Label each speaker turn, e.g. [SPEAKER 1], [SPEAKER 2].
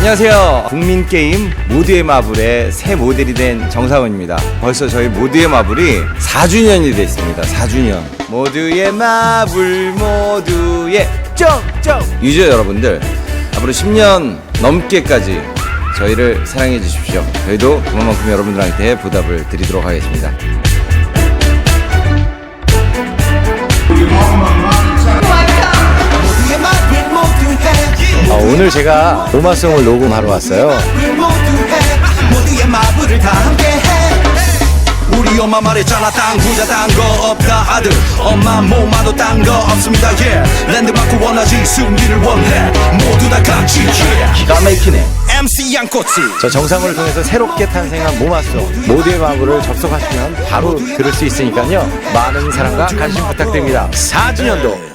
[SPEAKER 1] 안녕하세요. 국민 게임 모두의 마블의 새 모델이 된 정상훈입니다. 벌써 저희 모두의 마블이 4주년이 됐습니다. 4주년. 모두의 마블 모두의 쩍쩍 유저 여러분들 앞으로 10년 넘게까지 저희를 사랑해 주십시오. 저희도 그만큼 여러분들한테 보답을 드리도록 하겠습니다. 오늘 제가 로마송을 녹음하러 왔어요.
[SPEAKER 2] 우리 엄마 말했잖아 땅 부자 딴거 없다 아들 엄마 몸마도 딴거 없습니다 yeah 랜드마크 원하지 승리를 원해 모두 다 같이 yeah
[SPEAKER 1] 기가 막히네.
[SPEAKER 2] MC 양꼬치
[SPEAKER 1] 저 정상을 통해서 새롭게 탄생한 모마송 모두의 마블을 접속하시면 바로 들을 수 있으니까요. 많은 사랑과 관심 부탁드립니다. 4주년도